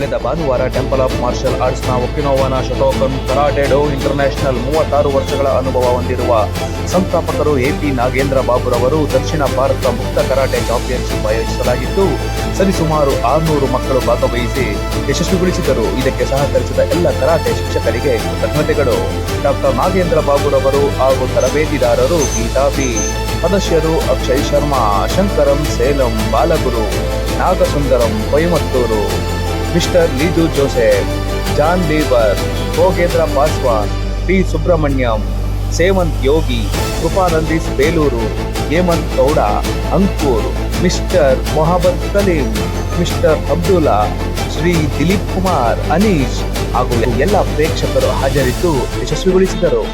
ಕಳೆದ ಭಾನುವಾರ temple of martial ಆರ್ಟ್ಸ್ನ ಒಕಿನೋವಾನ ಶಟೋಕನ್ ಕರಾಟೆಡೋ ಇಂಟರ್ನ್ಯಾಷನಲ್ ಮೂವತ್ತಾರು ವರ್ಷಗಳ ಅನುಭವ ಹೊಂದಿರುವ ಸಂಸ್ಥಾಪಕರು ಎಪಿ ನಾಗೇಂದ್ರ ಬಾಬುರವರು ದಕ್ಷಿಣ ಭಾರತ ಮುಕ್ತ ಕರಾಟೆ ಚಾಂಪಿಯನ್ಶಿಪ್ ಆಯೋಜಿಸಲಾಗಿದ್ದು ಸರಿಸುಮಾರು ಆರುನೂರು ಮಕ್ಕಳು ಭಾಗವಹಿಸಿ ಯಶಸ್ವಿಗೊಳಿಸಿದರು ಇದಕ್ಕೆ ಸಹಕರಿಸಿದ ಎಲ್ಲ ಕರಾಟೆ ಶಿಕ್ಷಕರಿಗೆ ಕೃತಜ್ಞತೆಗಳು. ಡಾಕ್ಟರ್ ನಾಗೇಂದ್ರ ಬಾಬುರವರು ಹಾಗೂ ತರಬೇತಿದಾರರು ಗೀತಾ ಬಿ ಸದಸ್ಯರು Akshay Sharma, Shankaram, Salem, Balaguru, Nagasundaram, Coimbatore. Mister Leeju Joseph John Bieber Bhogendra Paswan P Subrahmanyam Sevanth Yogi ಕೃಪಾನಂದೀಸ್ Belur Hemanth Gowda Ankur mister Mohammed Kaleem mister Abdullah Shri Dilip Kumar Anish ಹಾಗೂ ಎಲ್ಲ ಪ್ರೇಕ್ಷಕರು ಹಾಜರಿದ್ದು ಯಶಸ್ವಿಗೊಳಿಸಿದರು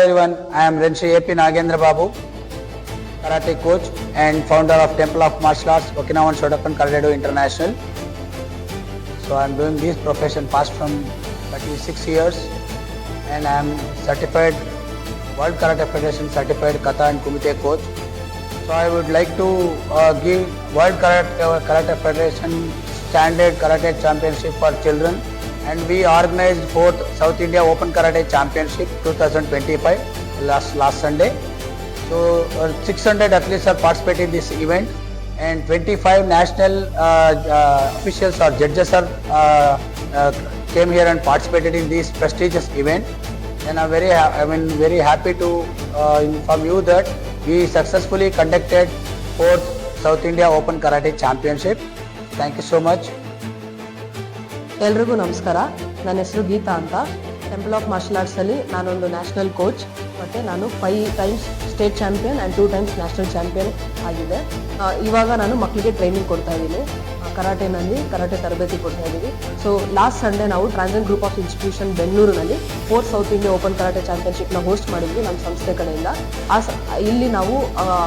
I am am A P Nagendra Babu karate coach and founder of temple of martial arts Okinawan Shotokan karate do international. So I am doing this profession past from 36 years and I am certified World Karate Federation certified Kata and Kumite coach. So I would like to uh, give World Karate, uh, Karate Federation Standard Karate Championship for children and we organized fourth South India Open Karate Championship 2025 last last Sunday. So uh, 600 athletes are participating in this event and 25 national uh, uh, officials or judges are uh, uh, came here and participated in this prestigious event and I'm very ha- I mean very happy to uh, inform you that we successfully conducted fourth South India Open Karate Championship. Thank you so much. ಎಲ್ರಿಗೂ ನಮಸ್ಕಾರ ನನ್ನ ಹೆಸರು ಗೀತಾ ಅಂತ temple of marshal ಆರ್ಟ್ಸಲ್ಲಿ ನಾನೊಂದು national coach ಮತ್ತು ನಾನು five times state champion and two times national champion ಆಗಿದೆ. ಇವಾಗ ನಾನು ಮಕ್ಕಳಿಗೆ ಟ್ರೈನಿಂಗ್ ಕೊಡ್ತಾ ಇದ್ದೀನಿ. ಕರಾಟೆನಲ್ಲಿ ಕರಾಟೆ ತರಬೇತಿ ಕೊಡ್ತಾ ಇದ್ದೀವಿ. ಸೊ ಲಾಸ್ಟ್ ಸಂಡೇ ನಾವು ಟ್ರಾನ್ಸನ್ ಗ್ರೂಪ್ ಆಫ್ ಇನ್ಸ್ಟಿಟ್ಯೂಷನ್ ಬೆಂಗಳೂರಿನಲ್ಲಿ four south India open karate ಚಾಂಪಿಯನ್ಶಿಪ್ನ host ಮಾಡಿದ್ವಿ ನಮ್ಮ ಸಂಸ್ಥೆ ಕಡೆಯಿಂದ ಆ ಇಲ್ಲಿ ನಾವು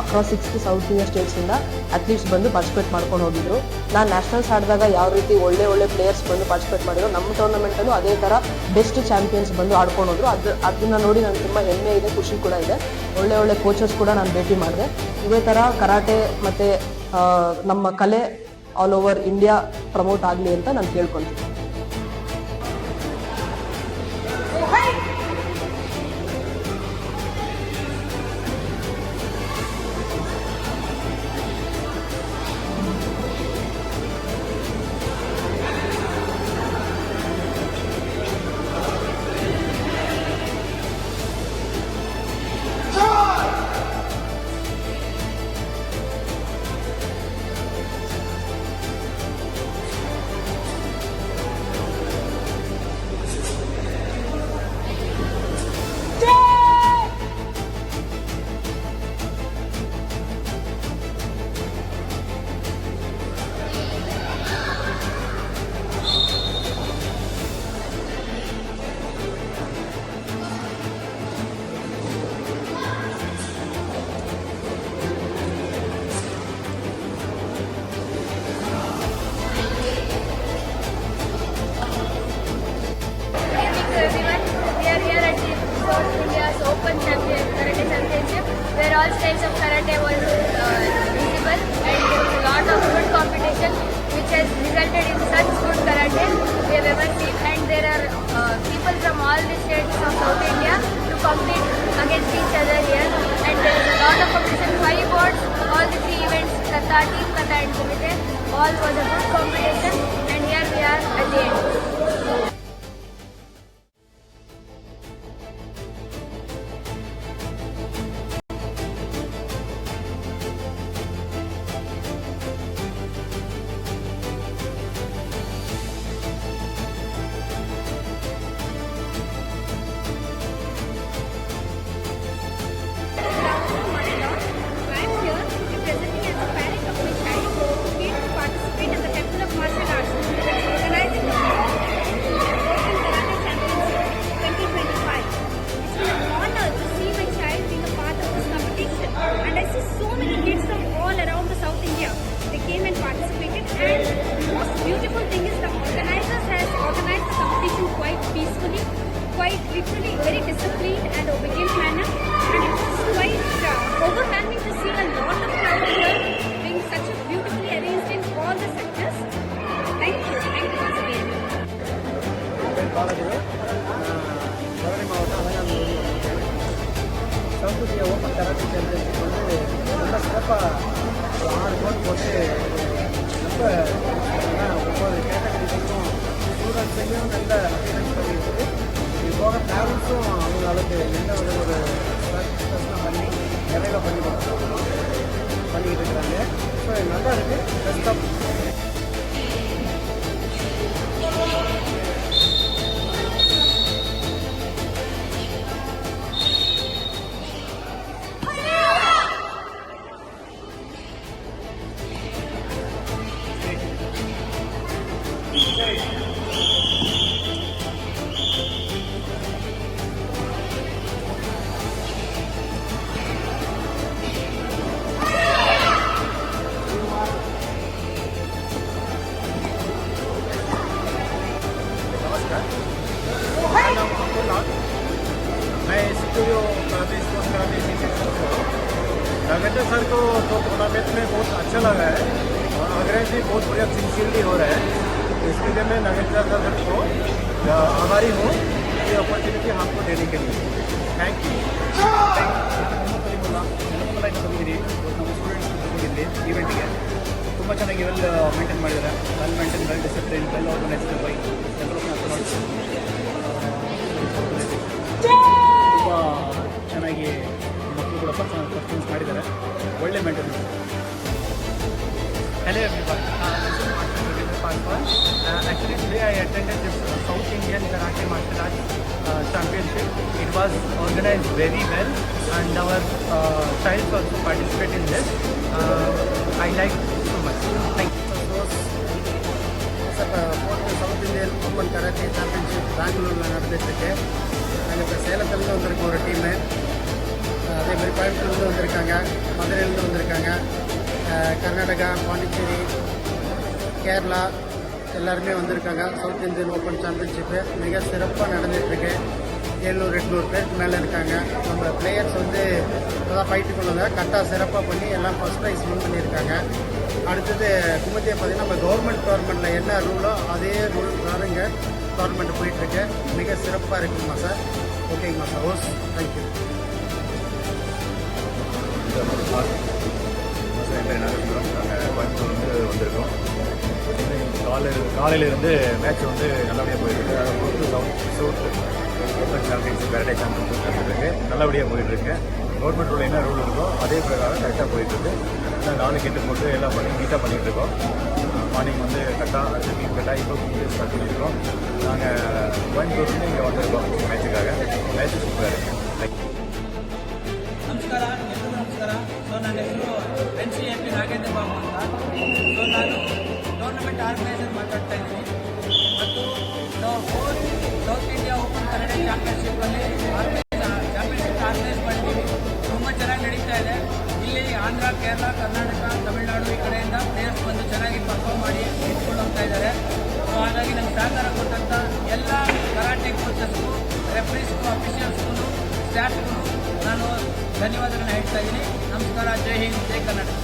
ಅಕ್ರಾಸ್ ಸಿಕ್ಸ್ಟಿ ಸೌತ್ ಇಂಡಿಯಾ ಸ್ಟೇಟ್ಸಿಂದ ಅಥ್ಲೀಟ್ಸ್ ಬಂದು ಪಾರ್ಟಿಸಿಪೇಟ್ ಮಾಡ್ಕೊಂಡು ಹೋಗಿದ್ರು. ನಾನು ನ್ಯಾಷನಲ್ಸ್ ಆಡಿದಾಗ ಯಾವ ರೀತಿ ಒಳ್ಳೆ ಒಳ್ಳೆ ಪ್ಲೇಯರ್ಸ್ ಬಂದು ಪಾರ್ಟಿಸಿಪೇಟ್ ಮಾಡಿದ್ರು ನಮ್ಮ ಟೂರ್ನಮೆಂಟಲ್ಲೂ ಅದೇ ಥರ ಬೆಸ್ಟ್ ಚಾಂಪಿಯನ್ಸ್ ಬಂದು ಆಡ್ಕೊಂಡು ಹೋದ್ರು. ಅದು, ಅದನ್ನ ನೋಡಿ ನನಗೆ ತುಂಬ ಹೆಮ್ಮೆ ಇದೆ, ಖುಷಿ ಕೂಡ ಇದೆ. ಒಳ್ಳೆ ಒಳ್ಳೆ ಕೋಚಸ್ ಕೂಡ ನಾನು ಭೇಟಿ ಮಾಡಿದೆ. ಇದೇ ಥರ ಕರಾಟೆ ಮತ್ತು ನಮ್ಮ ಕಲೆ ಆಲ್ ಓವರ್ ಇಂಡಿಯಾ ಪ್ರಮೋಟ್ ಆಗಲಿ ಅಂತ ನಾನು ಕೇಳ್ಕೊತೀನಿ. All states of karate were uh, visible, and there was a lot of good competition, which has resulted in such good karate we have ever seen. And there are uh, people from all the states of South India to compete against each other here, and there is a lot of competition. Five boards, all the three events, Kata, Team Kata, and Kumite, all was a good competition, and here we are at the end. போட்டு ரொம்ப நல்லா ஒவ்வொரு கேட்டகரிக்கும் ஸ்டூடெண்ட்ஸையும் நல்ல appearance பண்ணியிருக்கு இது போக பேரண்ட்ஸும் அவங்க அளவுக்கு எந்த ஒரு ஒரு பண்ணி நிறைய பண்ணி கொடுக்குறாங்க பண்ணிக்கிட்டு இருக்கிறாங்க ஸோ இது நல்லா இருக்குது பெஸ்ட் ஆஃப் नागेंद्र सर को तो टूर्नामेंट में बहुत अच्छा लगा है और अंग्रेज भी बहुत बढ़िया सिंसियरली हो रहा है इसके लिए मैं नागेंद्र सर को अ, आभारी हूँ ये अपॉर्चुनिटी हमको देने के लिए थैंक यू ಬಂದಿರಿ ನಮ್ಮ ಸ್ಟೂಡೆಂಟ್ಸ್ ಬಂದಿದ್ರಿ ಇವೆಂಟಿಗೆ ತುಂಬ ಚೆನ್ನಾಗಿ ವೆಲ್ ಮೇಂಟೈನ್ ಮಾಡಿದ್ದಾರೆ well maintain well discipline well organised by ತುಂಬ ಚೆನ್ನಾಗಿ ಮಕ್ಕಳು ಕೂಡ ಪರ್ಫಾರ್ಮೆನ್ಸ್ ಮಾಡಿದ್ದಾರೆ ಒಳ್ಳೆ maintain Hello everyone, uh, this is Master Ravindra Parkar. Uh, actually today I attended this uh, South Indian Karate Martial Arts uh, Championship. It was organized very well and our uh, child also participate in this. Uh, I like so much. Thank you. Fourth south Indian open karate championship பெங்களூரில் நடந்துட்டுருக்கு நாங்கள் இப்போ சேலத்துலேருந்து வந்திருக்கோம் ஒரு team அதே மாதிரி கோயம்புத்தூர்லேருந்து வந்திருக்காங்க மதுரையிலேருந்து வந்திருக்காங்க கர்நாடகா பாண்டிச்சேரி கேரளா எல்லாருமே வந்திருக்காங்க. சவுத் இந்தியன் ஓப்பன் சாம்பியன்ஷிப்பு மிக சிறப்பாக நடந்துகிட்ருக்கு எழுநூறு எட்நூறு பேருக்கு மேலே இருக்காங்க. நம்ம பிளேயர்ஸ் வந்து இப்போதான் ஃபைட்டு கொண்டு கரெக்டாக சிறப்பாக பண்ணி எல்லாம் ஃபஸ்ட் ப்ரைஸ் வின் பண்ணியிருக்காங்க. அடுத்தது குமத்தியை பார்த்தீங்கன்னா நம்ம கவர்மெண்ட் கவர்மெண்ட்டில் என்ன ரூலோ அதே ரூல் பாருங்க கவர்மெண்ட் போயிட்டுருக்கு. மிக சிறப்பாக இருக்குங்கம்மா சார் ஓகேங்கம்மா சார் ஓஸ் தேங்க்யூ நாங்கள் கோயம்புத்தூர்லேருந்து வந்திருக்கோம் காலையில் காலையிலேருந்து மேட்ச் வந்து நல்லபடியாக போயிட்டுருக்கு. அதை பொறுத்து சவுத் சவுத் ஓப்பன் சாம்பியன்ஸ் பேரடை சாம்பியன்ஷிப் நடந்துருக்கு நல்லபடியாக போயிட்டுருக்கு. கவர்மெண்ட் ரூல் என்ன ரூல் இருக்கோ அதே பிரகாரம் கரெக்டாக போயிட்டுருக்கு. நாங்கள் நாலு கெட்டு போட்டு எல்லாம் பண்ணி நீட்டாக பண்ணிகிட்டு இருக்கோம் மார்னிங் வந்து கரெக்டாக அடுத்து டீம் கரெக்டாக இப்போ ஸ்டார்ட் பண்ணியிருக்கோம். நாங்கள் கோயம்புத்தூர்லேருந்து இங்கே வந்திருக்கோம் மேட்சுக்காக மேட்ச் சூப்பராக இருக்குது தேங்க்யூ ನನ್ನ ಹೆಸರು N C A P Nagendra Babu ಅಂತ. ಸೊ ನಾನು ಟೂರ್ನಮೆಂಟ್ ಆರ್ಗನೈಸರ್ ಮಾತಾಡ್ತಾ ಇದ್ದೀನಿ. ಮತ್ತು four south India open Kannada ಚಾಂಪಿಯನ್ಶಿಪ್ಪಲ್ಲಿ organise championship organise ಮಾಡಿದ್ದೀವಿ ತುಂಬ ಚೆನ್ನಾಗಿ ನಡೀತಾ ಇದೆ. ಇಲ್ಲಿ ಆಂಧ್ರ, ಕೇರಳ, ಕರ್ನಾಟಕ, ತಮಿಳುನಾಡು ಈ ಕಡೆಯಿಂದ ಪ್ಲೇಯರ್ಸ್ ಬಂದು ಚೆನ್ನಾಗಿ ಪರ್ಫಾರ್ಮ್ ಮಾಡಿ ಇಟ್ಕೊಂಡು ಹೋಗ್ತಾ ಇದ್ದಾರೆ. ಸೊ ಹಾಗಾಗಿ ನಮ್ಗೆ ಸಹಕಾರ ಕೊಟ್ಟಂಥ ಎಲ್ಲ ಕರಾಟೆ ಕೋಚಸ್ಗೂ ರೆಫ್ರೀಸ್ಗೂ ಅಫಿಷಿಯಲ್ಸ್ಗೂ ಸ್ಟಾಫ್ಗೂ ನಾನು ಧನ್ಯವಾದಗಳನ್ನ ಹೇಳ್ತಾ ಇದ್ದೀನಿ. ನಮಸ್ಕಾರ. ಜೈ ಹಿಂದ್ ಜೈ ಕರ್ನಾಟಕ